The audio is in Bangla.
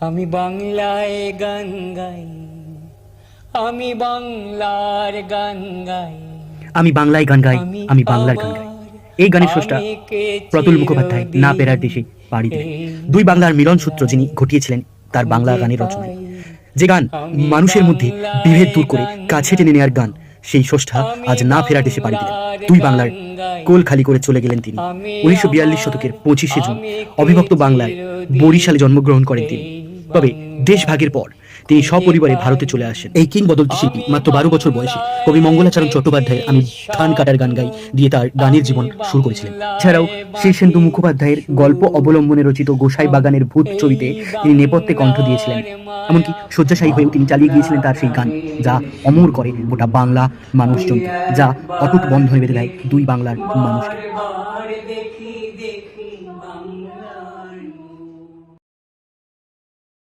আমি বাংলায় গান গাই আমি বাংলার গান গাই। আমি বাংলায় গান গাই আমি বাংলার গান গাই। এই গানের স্রষ্টা প্রতুল মুখোপাধ্যায় না পেরার দেশে পাড়ি দিলেন দুই বাংলার মিলন সূত্র যিনি ঘটিয়েছিলেন তার বাংলা গানের রচনায় যে গান মানুষের মধ্যে বিভেদ দূর করে কাছে টেনে নেওয়ার গান সেই স্রষ্টা আজ না ফেরা দেশে পাড়ি দিলেন দুই বাংলার কোল খালি করে চলে গেলেন তিনি। উনিশশো বিয়াল্লিশ শতকের পঁচিশে জুন অবিভক্ত বাংলায় বরিশালে জন্মগ্রহণ করেন তিনি। তবে দেশ ভাগের পর তিনি সপরিবারে ভারতে চলে আসেন। এই কিংবদন্তি শিল্পী মাত্র বারো বছর বয়সে কবি মঙ্গলাচরণ চট্টোপাধ্যায় আমি ধান কাটার গান গাই দিয়ে তার গানের জীবন শুরু করেছিলেন। এছাড়াও শীর্ষেন্দু মুখোপাধ্যায়ের গল্প অবলম্বনে রচিত গোসাই বাগানের ভূত ছবিতে তিনি নেপথ্যে কণ্ঠ দিয়েছিলেন। এমনকি শয্যাশায়ী হয়েও তিনি চালিয়ে গিয়েছিলেন তার সেই গান, যা অমর করে গোটা বাংলা মানুষজনকে যা অটুট বন্ধনে বেঁধে দেয় দুই বাংলার মানুষকে।